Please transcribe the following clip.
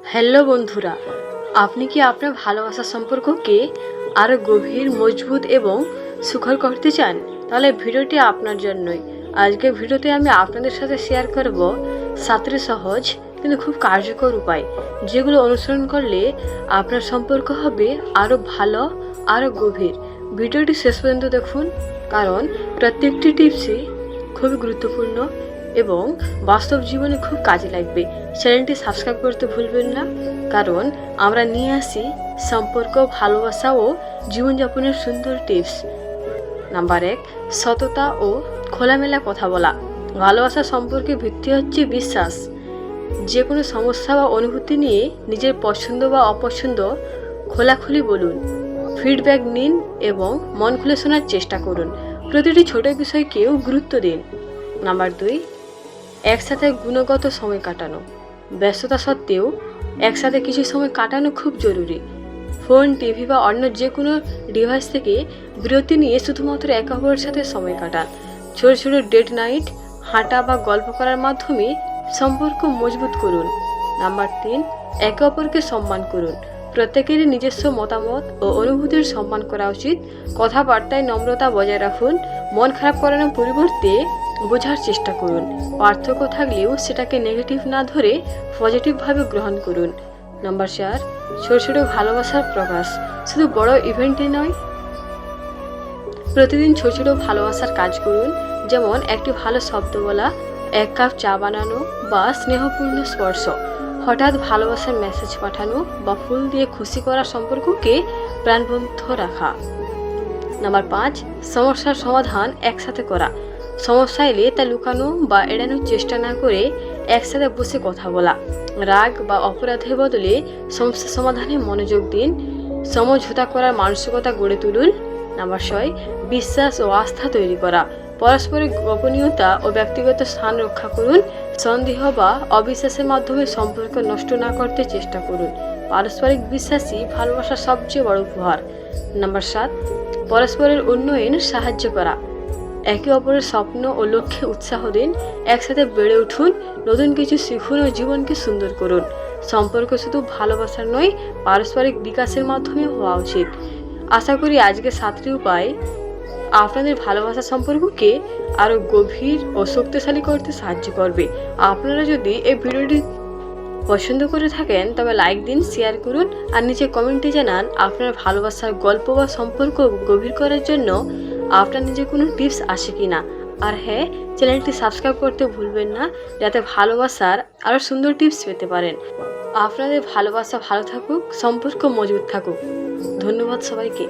Hello বন্ধুরা, আপনি কি আপনার ভালোবাসার সম্পর্ককে আরও গভীর, মজবুত এবং সুখর করতে চান? তাহলে ভিডিওটি আপনার জন্যই। আজকে ভিডিওতে আমি আপনাদের সাথে শেয়ার করব সাতটি সহজ কিন্তু খুব কার্যকর উপায়, যেগুলো অনুসরণ করলে আপনার সম্পর্ক হবে আরও ভালো আরও গভীর। ভিডিওটি শেষ পর্যন্ত দেখুন, কারণ প্রত্যেকটি টিপসই খুবই গুরুত্বপূর্ণ। এবং বাস্তব জীবনে খুব কাজে লাগবে। চ্যানেলটি সাবস্ক্রাইব করতে ভুলবেন না, কারণ আমরা নিয়ে আসি সম্পর্ক, ভালোবাসা ও জীবনযাপনের সুন্দর টিপস। নাম্বার এক, সততা ও খোলামেলা কথা বলা। ভালোবাসা সম্পর্কে ভিত্তি হচ্ছে বিশ্বাস। যে কোনো সমস্যা বা অনুভূতি নিয়ে নিজের পছন্দ বা অপছন্দ খোলাখুলি বলুন ফিডব্যাক নিন এবং মন খুলে শোনার চেষ্টা করুন। প্রতিটি ছোট বিষয়কেও গুরুত্ব দিন। নাম্বার দুই একসাথে গুণগত সময় কাটানো। ব্যস্ততা সত্ত্বেও একসাথে কিছু সময় কাটানো খুব জরুরি। ফোন, টিভি বা অন্য যে কোনো ডিভাইস থেকে বিরতি নিয়ে শুধুমাত্র একে অপরের সাথে সময় কাটান। ছোট ছোট ডেট নাইট হাঁটা বা গল্প করার মাধ্যমে সম্পর্ক মজবুত করুন। নাম্বার তিন, একে অপরকে সম্মান করুন। প্রত্যেকেরই নিজস্ব মতামত ও অনুভূতির সম্মান করা উচিত। কথাবার্তায় নম্রতা বজায় রাখুন। মন খারাপ করানোর পরিবর্তে বোঝার চেষ্টা করুন। পার্থক্য থাকলেও সেটাকে নেগেটিভ না ধরে পজিটিভভাবে গ্রহণ করুন। নাম্বার চার, ছোট ছোট ভালোবাসার প্রকাশ। শুধু বড় ইভেন্টে নয়। প্রতিদিন ছোট ছোট ভালোবাসার কাজ করুন। যেমন একটি ভালো শব্দ বলা, এক কাপ চা বানানো বা স্নেহপূর্ণ স্পর্শ। হঠাৎ ভালোবাসার মেসেজ পাঠানো বা ফুল দিয়ে খুশি করা সম্পর্ককে প্রাণবন্ধ রাখা। নাম্বার পাঁচ, সমস্যার সমাধান একসাথে করা। সমস্যা এলে তা লুকানো বা এড়ানোর চেষ্টা না করে একসাথে বসে কথা বলা। রাগ বা অপরাধের বদলে সমস্যা সমাধানে মনোযোগ দিন। সমঝোতা করার মানসিকতা গড়ে তুলুন। নাম্বার ছয়, বিশ্বাস ও আস্থা তৈরি করা। পরস্পরের গোপনীয়তা ও ব্যক্তিগত স্থান রক্ষা করুন। সন্দেহ বা অবিশ্বাসের মাধ্যমে সম্পর্ক নষ্ট না করতে চেষ্টা করুন। পারস্পরিক বিশ্বাসই ভালোবাসার সবচেয়ে বড় উপহার। নাম্বার সাত, পরস্পরের উন্নয়ন সাহায্য করা। একে অপরের স্বপ্ন ও লক্ষ্যে উৎসাহ দিন, একসাথে বেড়ে উঠুন, নতুন কিছু শিখুন ও জীবনকে সুন্দর করুন। সম্পর্ক শুধু ভালোবাসার নয়, পারস্পরিক বিকাশের মাধ্যমে হওয়া উচিত। আশা করি আজকে সাতটি উপায় আপনাদের ভালোবাসা সম্পর্ককে আরও গভীর ও শক্তিশালী করতে সাহায্য করবে। আপনারা যদি এই ভিডিওটি পছন্দ করে থাকেন, তবে লাইক দিন, শেয়ার করুন, আর নিচে কমেন্টে জানান আপনার ভালোবাসার গল্প বা সম্পর্ক গভীর করার জন্য আপনার নিজে কোনো টিপস আসে কি না আর হ্যাঁ চ্যানেলটি সাবস্ক্রাইব করতে ভুলবেন না, যাতে ভালোবাসার আরও সুন্দর টিপস পেতে পারেন। আপনাদের ভালোবাসা ভালো থাকুক, সম্পর্ক মজবুত থাকুক। ধন্যবাদ সবাইকে।